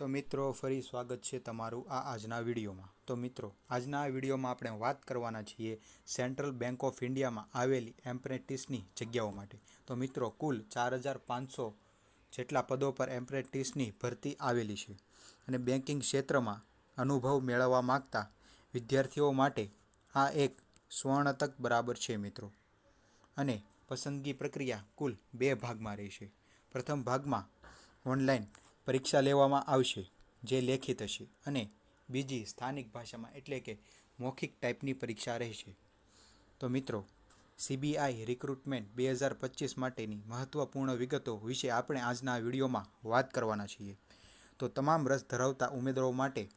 તો મિત્રો, ફરી સ્વાગત છે તમારું આ આજના વિડીયોમાં. તો મિત્રો, આજના આ વિડીયોમાં આપણે વાત કરવાના છીએ સેન્ટ્રલ બેંક ઓફ ઇન્ડિયામાં આવેલી એમ્પ્રેન્ટિસની જગ્યાઓ માટે. તો મિત્રો, કુલ ચાર હજાર પાંચસો જેટલા પદો પર એમ્પ્રેન્ટિસની ભરતી આવેલી છે. અને બેન્કિંગ ક્ષેત્રમાં અનુભવ મેળવવા માગતા વિદ્યાર્થીઓ માટે આ એક સ્વર્ણ તક બરાબર છે મિત્રો. અને પસંદગી પ્રક્રિયા કુલ બે ભાગમાં રહેશે. પ્રથમ ભાગમાં ઓનલાઈન પરીક્ષા લેવામાં આવશે, જે લેખિત હશે અને બીજી સ્થાનિક ભાષામાં એટલે કે મૌખિક ટાઈપની પરીક્ષા રહેશે. તો મિત્રો, સીબીઆઈ રિક્રુટમેન્ટ બે હજાર પચીસ માટેની મહત્ત્વપૂર્ણ વિગતો વિશે આપણે આજના વિડીયોમાં વાત કરવાના છીએ. તો તમામ રસ ધરાવતા ઉમેદવારો માટે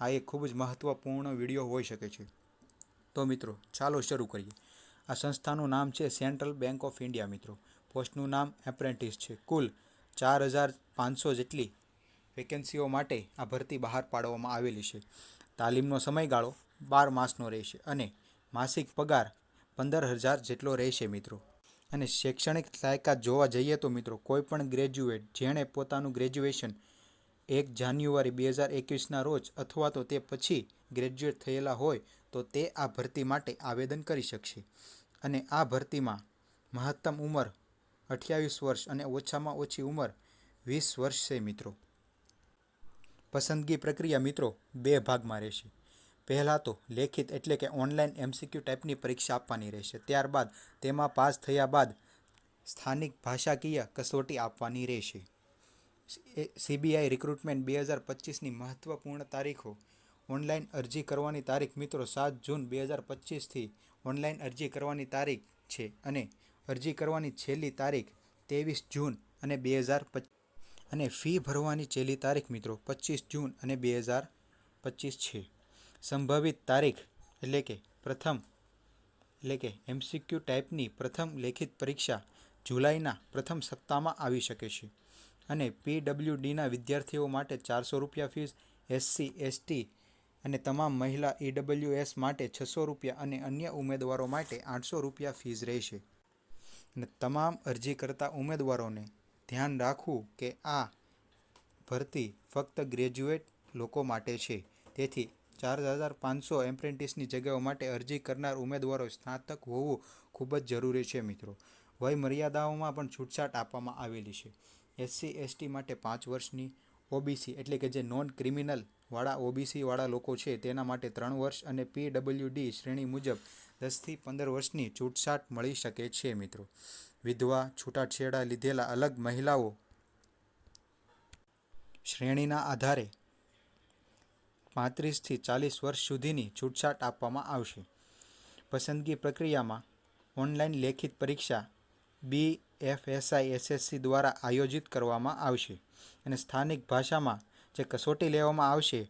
આ એક ખૂબ જ મહત્ત્વપૂર્ણ વીડિયો હોઈ શકે છે. તો મિત્રો, ચાલો શરૂ કરીએ. આ સંસ્થાનું નામ છે સેન્ટ્રલ બેંક ઓફ ઇન્ડિયા મિત્રો. પોસ્ટનું નામ એપ્રેન્ટિસ છે. કુલ ચાર હજાર પાંચસો જેટલી વેકેન્સીઓ માટે આ ભરતી બહાર પાડવામાં આવેલી છે. તાલીમનો સમયગાળો બાર માસનો રહેશે અને માસિક પગાર પંદર હજાર જેટલો રહેશે મિત્રો. અને શૈક્ષણિક લાયકાત જોવા જઈએ તો મિત્રો કોઈપણ ગ્રેજ્યુએટ જેણે પોતાનું ગ્રેજ્યુએશન એક જાન્યુઆરી બે હજાર એકવીસના રોજ અથવા તો તે પછી ગ્રેજ્યુએટ થયેલા હોય તો તે આ ભરતી માટે આવેદન કરી શકશે. અને આ ભરતીમાં મહત્તમ ઉંમર અઠ્યાવીસ વર્ષ અને ઓછામાં ઓછી ઉંમર વીસ વર્ષ છે મિત્રો. પસંદગી પ્રક્રિયા મિત્રો બે ભાગમાં રહેશે. પહેલાં તો લેખિત એટલે કે ઓનલાઈન એમસીક્યુ ટાઈપની પરીક્ષા આપવાની રહેશે. ત્યારબાદ તેમાં પાસ થયા બાદ સ્થાનિક ભાષાકીય કસોટી આપવાની રહેશે. સીબીઆઈ રિક્રુટમેન્ટ બે હજાર પચીસની મહત્ત્વપૂર્ણ તારીખો. ઓનલાઈન અરજી કરવાની તારીખ મિત્રો સાત જૂન બે હજાર પચીસથી ઓનલાઈન અરજી કરવાની તારીખ છે અને અરજી કરવાની છેલ્લી તારીખ ત્રેવીસ જૂન અને બે હજાર અને ફી ભરવાની છેલ્લી તારીખ મિત્રો પચીસ જૂન અને બે હજાર પચીસ છે. સંભવિત તારીખ એટલે કે પ્રથમ એટલે કે એમસીક્યુ ટાઈપની પ્રથમ લેખિત પરીક્ષા જુલાઈના પ્રથમ સપ્તાહમાં આવી શકે છે. અને પીડબ્લ્યુડીના વિદ્યાર્થીઓ માટે ચારસો રૂપિયા ફીસ, એસસી, એસટી અને તમામ મહિલા ઈડબ્લ્યુએસ માટે છસો રૂપિયા અને અન્ય ઉમેદવારો માટે આઠસો રૂપિયા ફીસ રહેશે. અને તમામ અરજી કરતા ઉમેદવારોને ધ્યાન રાખવું કે આ ભરતી ફક્ત ગ્રેજ્યુએટ લોકો માટે છે. તેથી ચાર હજાર પાંચસો એપ્રેન્ટિસની જગ્યાઓ માટે અરજી કરનાર ઉમેદવારો સ્નાતક હોવું ખૂબ જ જરૂરી છે મિત્રો. વય મર્યાદાઓમાં પણ છૂટછાટ આપવામાં આવેલી છે. એસસી, એસટી માટે પાંચ વર્ષની ઓબીસી એટલે કે જે નોન ક્રિમિનલ વાળા ઓબીસીવાળા લોકો છે, તેના માટે ત્રણ વર્ષ અને પીડબ્લ્યુડી શ્રેણી મુજબ દસથી પંદર વર્ષની છૂટછાટ મળી શકે છે મિત્રો. વિધવા, છૂટાછેડા લીધેલા અલગ મહિલાઓ શ્રેણીના આધારે પાંત્રીસથી ચાલીસ વર્ષ સુધીની છૂટછાટ આપવામાં આવશે. પસંદગી પ્રક્રિયામાં ઓનલાઈન લેખિત પરીક્ષા, બી એફએસઆઈ એસએસસી દ્વારા આયોજિત કરવામાં આવશે અને સ્થાનિક ભાષામાં જે કસોટી લેવામાં આવશે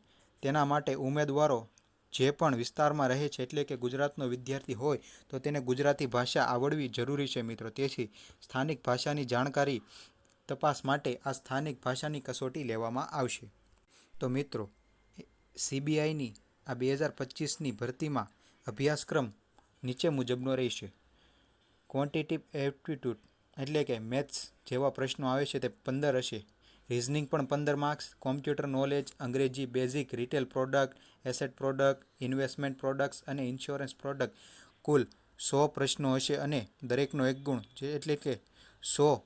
તેના માટે ઉમેદવારો જે પણ વિસ્તારમાં રહે છે, એટલે કે ગુજરાતનો વિદ્યાર્થી હોય, તો તેને ગુજરાતી ભાષા આવડવી જરૂરી છે મિત્રો. તેથી સ્થાનિક ભાષાની જાણકારી તપાસ માટે આ સ્થાનિક ભાષાની કસોટી લેવામાં આવશે. તો મિત્રો, સીબીઆઈની આ બે હજાર પચીસની ભરતીમાં અભ્યાસક્રમ નીચે મુજબનો રહેશે. ક્વોન્ટિટિવ એપ્ટિટ્યૂડ એટલે કે મેથ્સ જેવા પ્રશ્નો આવે છે તે પંદર હશે. રિઝનિંગ પણ પંદર માર્ક્સ, કોમ્પ્યુટર નોલેજ, અંગ્રેજી basic, retail product, asset product, investment products અને ઇન્સ્યોરન્સ પ્રોડક્ટ. કુલ સો પ્રશ્નો હશે અને દરેકનો એક ગુણ. જે એટલે કે સો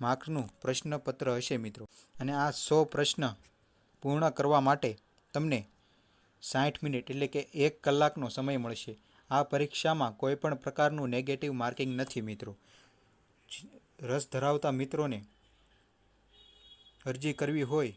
માર્કનું પ્રશ્નપત્ર હશે મિત્રો. અને આ સો પ્રશ્ન પૂર્ણ કરવા માટે તમને સાઠ મિનિટ એટલે કે એક કલાકનો સમય મળશે. આ પરીક્ષામાં કોઈપણ પ્રકારનું નેગેટિવ માર્કિંગ નથી મિત્રો. રસ ધરાવતા મિત્રોને અરજી કરવી હોય